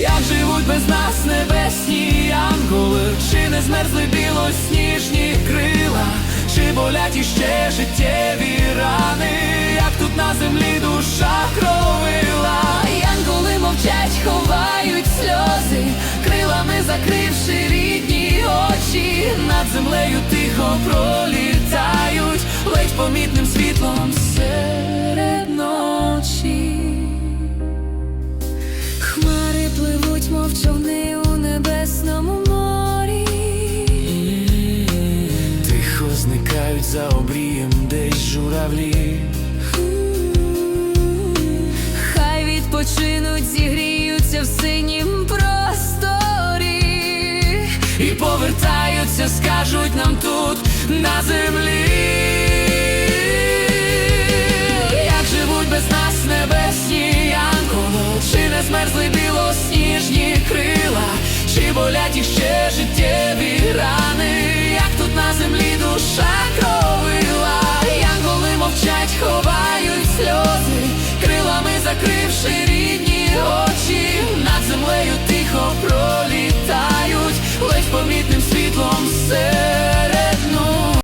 Як живуть без нас небесні янголи, чи не змерзли білосніжні крила, чи болять іще життєві рани, як тут на землі душа кровила. Янголи мовчать, ховають сльози, крилами закривши рідні очі, над землею тихо пролітають, зникають за обрієм десь журавлі. Хай відпочинуть, зігріються в синім просторі. І повертаються, скажуть нам тут на землі. крилами закривши рідні очі